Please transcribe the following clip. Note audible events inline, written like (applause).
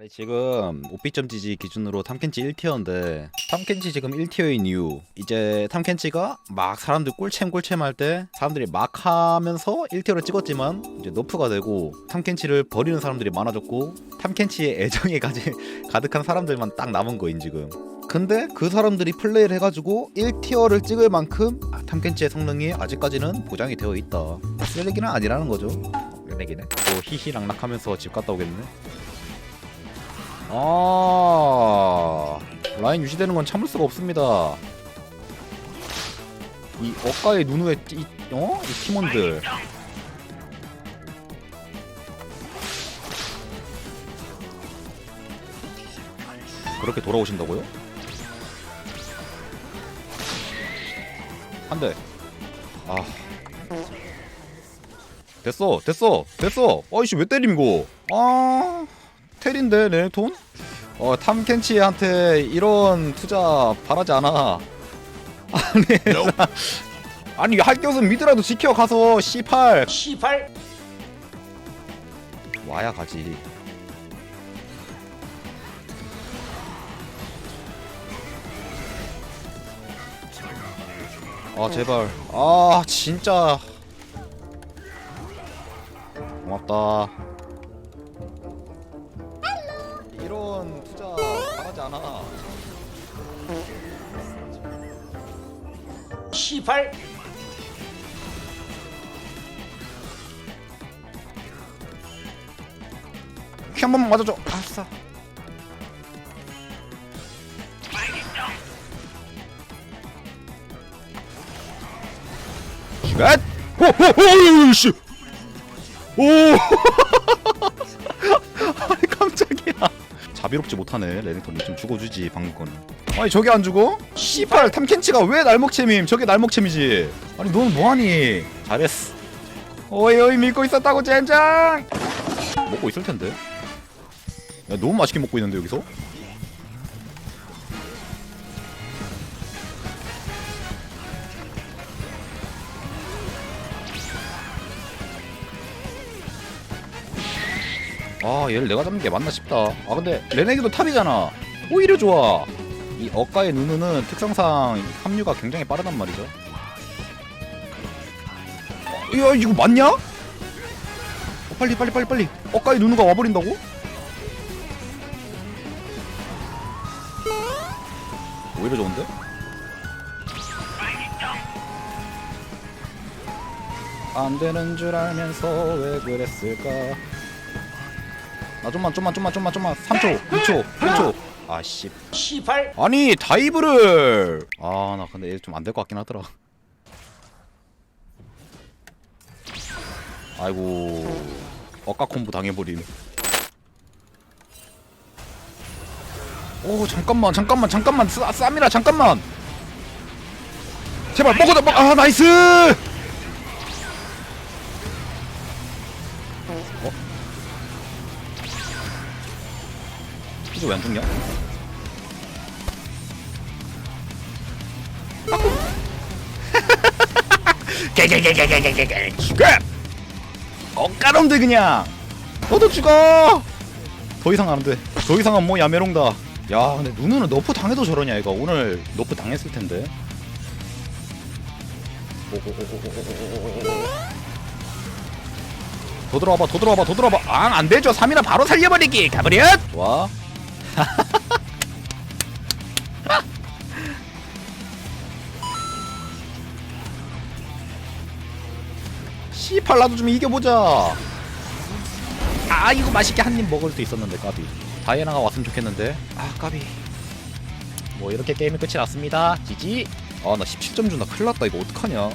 아니 지금 오피점지지 기준으로 탐켄치 1티어인데 탐켄치 지금 1티어인 이유. 이제 탐켄치가 막 사람들 꿀챔 꿀챔 할 때 사람들이 막 하면서 1티어를 찍었지만 이제 너프가 되고 탐켄치를 버리는 사람들이 많아졌고 탐켄치에 애정이 가지, (laughs) 가득한 사람들만 딱 남은 거인 지금. 근데 그 사람들이 플레이를 해가지고 1티어를 찍을 만큼 아, 탐켄치의 성능이 아직까지는 보장이 되어 있다. 쓰레기는 아니라는 거죠. 쓰레기네. 또 히히락락하면서 집 갔다 오겠네 아 라인 유지되는 건 참을 수가 없습니다. 이 억가의 누누의 이, 어? 이 팀원들 그렇게 돌아오신다고요? 한 대. 아. 됐어, 됐어, 됐어. 어이씨 왜 때림 이거? 아. 텔인데 레네톤? 어 탐켄치한테 이런 투자 바라지 않아. (laughs) 아니 (laughs) 아니 할 것은 미드라도 지켜 가서 C8 C8 와야 가지. 아 제발. 아 진짜. 고맙다 이런 투자 바라지 않아 C8 키한 번만 맞아줘 아싸 갓! 호호호 씨! 오! (laughs) 자비롭지 못하네 레넥톤이 좀 죽어주지 방금 거는. 아니 저게 안 죽어? 씨발 탐켄치가 왜 날먹챔임? 저게 날먹챔이지. 아니 너는 뭐하니? 잘했어. 어이 어이 믿고 있었다고 젠장. 먹고 있을 텐데. 야 너무 맛있게 먹고 있는데 여기서? 아 얘를 내가 잡는 게 맞나 싶다 아 근데 레네기도 탑이잖아 오히려 좋아 이 억가의 누누는 특성상 합류가 굉장히 빠르단 말이죠 어, 야 이거 맞냐? 어, 빨리 빨리 빨리 빨리 억가의 누누가 와버린다고? 오히려 좋은데? 안 되는 줄 알면서 왜 그랬을까? 나 좀만 좀만 좀만 좀만 좀만. 3초 2초 1초. 아씨. C8 아니 다이브를. 아 나 근데 얘 좀 안 될 것 같긴 하더라. 아이고. 억까 콤보 당해버림 오 잠깐만 잠깐만 잠깐만. 쌈- 쌈이라 잠깐만. 제발 먹어다 먹, 아 나이스! 어? 피즈 왜안 죽냐? 개개개개개개개개 죽어! 엇가놈들 그냥 너도 죽어! 더 이상 안 돼. 더 이상은 뭐 야메롱다. 야 근데 누누는 너프 당해도 저러냐 얘가 오늘 너프 당했을 텐데. 더 들어와봐 더 들어와봐 더 들어와봐 아 안되죠 3이나 바로 살려버리기 가버려 좋아 (laughs) 씨팔라도 좀 이겨보자. 아 이거 맛있게 한 입 먹을 수 있었는데 까비. 다이애나가 왔으면 좋겠는데. 아 까비. 뭐 이렇게 게임이 끝이 났습니다. 지지. 아 나 17점 준다 큰일 났다. 이거 어떡하냐